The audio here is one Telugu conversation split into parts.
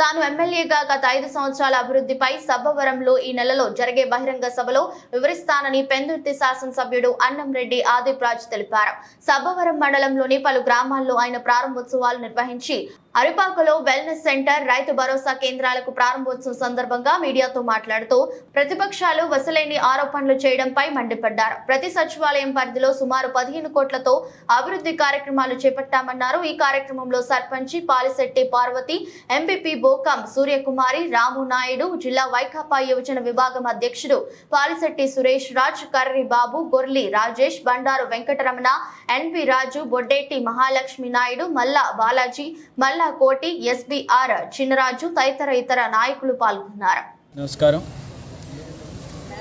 తాను ఎమ్మెల్యేగా గత ఐదు సంవత్సరాల అభివృద్ధిపై సబ్బవరంలో ఈ నెలలో జరిగే బహిరంగ సభలో వివరిస్తానని పెందుర్తి శాసనసభ్యుడు అన్నంరెడ్డి ఆదిప్ తెలిపారు. సబ్బవరం మండలంలోని పలు గ్రామాల్లో ఆయన ప్రారంభోత్సవాలు నిర్వహించి అరిపాకలో వెల్నెస్ సెంటర్ రైతు భరోసా కేంద్రాలకు ప్రారంభోత్సవం సందర్భంగా మీడియాతో మాట్లాడుతూ ప్రతిపక్షాలు వసలేని ఆరోపణలు చేయడంపై మండిపడ్డారు. ప్రతి సచివాలయం పరిధిలో సుమారు పదిహేను కోట్లతో అభివృద్ధి కార్యక్రమాలు చేపట్టామన్నారు. ఈ కార్యక్రమంలో సర్పంచి పాలిశెట్టి పార్వతి ఎంపీపీ బోకం సూర్యకుమారి రాము నాయుడు జిల్లా వైకాపా యువజన విభాగం అధ్యక్షుడు పాలిశెట్టి సురేష్ రాజ్ కర్రి బాబు గొర్లి రాజేష్ బండారు వెంకటరమణ ఎన్పి రాజు బొడ్డేటి మహాలక్ష్మి నాయుడు మల్లా బాలాజీ మల్లా కోటి ఎస్బీఆర్ చిన్నరాజు తదితర ఇతర నాయకులు పాల్గొన్నారు. నమస్కారం.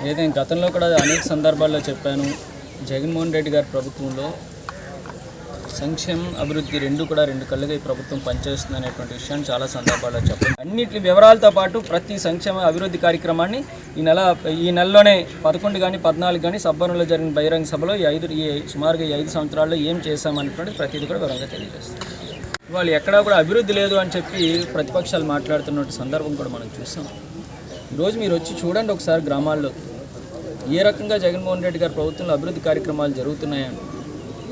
ఏదైనా గతంలో కూడా అనేక సందర్భాల్లో చెప్పాను జగన్మోహన్ రెడ్డి గారి ప్రభుత్వంలో సంక్షేమం అభివృద్ధి రెండు కూడా రెండు కళ్ళుగా ఈ ప్రభుత్వం పనిచేస్తుంది అనేటువంటి విషయాన్ని చాలా సందర్భాల్లో చెప్పండి అన్నిటి వివరాలతో పాటు ప్రతి సంక్షేమ అభివృద్ధి కార్యక్రమాన్ని ఈ నెల ఈ నెలలోనే పదకొండు కానీ పద్నాలుగు కానీ సబ్బరంలో జరిగిన బహిరంగ సభలో ఈ ఐదు ఈ సుమారుగా ఈ ఐదు సంవత్సరాల్లో ఏం చేశామనేటువంటి ప్రతిదీ కూడా వివరంగా తెలియజేస్తాం వాళ్ళు ఎక్కడా కూడా అభివృద్ధి లేదు అని చెప్పి ప్రతిపక్షాలు మాట్లాడుతున్న సందర్భం కూడా మనం చూసాం. ఈరోజు మీరు వచ్చి చూడండి ఒకసారి గ్రామాల్లో. ఏ రకంగా జగన్మోహన్ రెడ్డి గారి ప్రభుత్వంలో అభివృద్ధి కార్యక్రమాలు జరుగుతున్నాయని.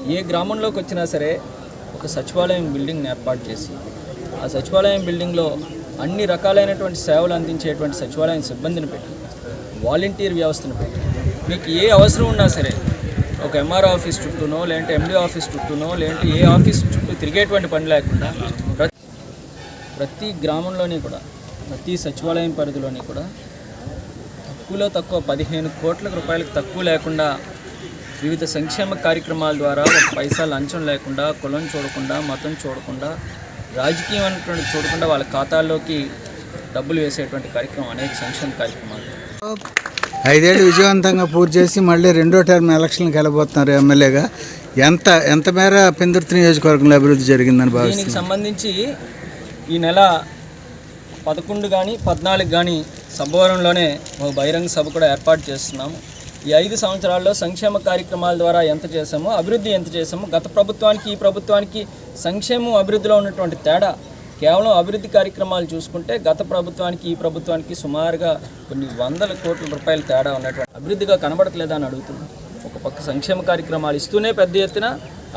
ఏ గ్రామంలోకి వచ్చినా సరే ఒక సచివాలయం బిల్డింగ్ని ఏర్పాటు చేసి ఆ సచివాలయం బిల్డింగ్లో అన్ని రకాలైనటువంటి సేవలు అందించేటువంటి సచివాలయం సిబ్బందిని పెట్టి వాలంటీర్ వ్యవస్థను పెట్టి మీకు ఏ అవసరం ఉన్నా సరే ఒక ఎంఆర్ఓ ఆఫీస్ చుట్టూనో లేదంటే ఎండి ఆఫీస్ చుట్టూనో లేదంటే ఏ ఆఫీస్ చుట్టూ తిరిగేటువంటి పని లేకుండా ప్రతి ప్రతి గ్రామంలోని కూడా ప్రతి సచివాలయం పరిధిలోని కూడా తక్కువలో తక్కువ పదిహేను కోట్ల రూపాయలకు తక్కువ లేకుండా వివిధ సంక్షేమ కార్యక్రమాల ద్వారా ఒక పైసా లంచం లేకుండా కులం చూడకుండా మతం చూడకుండా రాజకీయం అనేటువంటి చూడకుండా వాళ్ళ ఖాతాల్లోకి డబ్బులు వేసేటువంటి కార్యక్రమం అనేక సంక్షేమ కార్యక్రమాలు. ఐదేళ్ళు విజయవంతంగా పూర్తి చేసి మళ్ళీ రెండో టర్మ్ ఎలక్షన్కి వెళ్ళబోతున్నారు ఎమ్మెల్యేగా. ఎంత ఎంత మేర పెందుర్తి నియోజకవర్గంలో అభివృద్ధి జరిగిందని దీనికి భావిస్తున్నారు? సంబంధించి ఈ నెల పదకొండు కానీ పద్నాలుగు కానీ సబ్బవరంలోనే ఒక బహిరంగ సభ కూడా ఏర్పాటు చేస్తున్నాము. ఈ ఐదు సంవత్సరాల్లో సంక్షేమ కార్యక్రమాల ద్వారా ఎంత చేసామో అభివృద్ధి ఎంత చేసామో గత ప్రభుత్వానికి ఈ ప్రభుత్వానికి సంక్షేమం అభివృద్ధిలో ఉన్నటువంటి తేడా కేవలం అభివృద్ధి కార్యక్రమాలు చూసుకుంటే గత ప్రభుత్వానికి ఈ ప్రభుత్వానికి సుమారుగా కొన్ని వందల కోట్ల రూపాయల తేడా ఉన్నటువంటి అభివృద్ధిగా కనబడట్లేదా అని అడుగుతున్నాం. ఒక పక్క సంక్షేమ కార్యక్రమాలు ఇస్తూనే పెద్ద ఎత్తున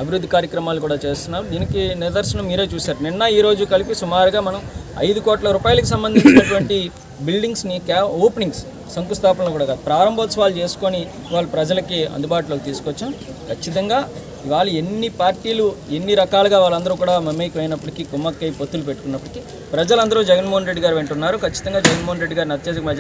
అభివృద్ధి కార్యక్రమాలు కూడా చేస్తున్నాం. దీనికి నిదర్శనం మీరే చూశారు. నిన్న ఈరోజు కలిపి సుమారుగా మనం ఐదు కోట్ల రూపాయలకు సంబంధించినటువంటి బిల్డింగ్స్ని క్యా ఓపెనింగ్స్ శంకుస్థాపనలు కూడా కాదు. ప్రారంభోత్సవాలు చేసుకొని వాళ్ళ ప్రజలకి అందుబాటులోకి తీసుకొచ్చాం. ఖచ్చితంగా ఇవాళ ఎన్ని పార్టీలు ఎన్ని రకాలుగా వాళ్ళందరూ కూడా మమేకమైనప్పటికీ కుమ్మక్కై పొత్తులు పెట్టుకున్నప్పటికీ ప్రజలందరూ జగన్మోహన్ రెడ్డి గారు వింటున్నారు. ఖచ్చితంగా జగన్మోహన్ రెడ్డి గారిని అత్యధిక మెజార్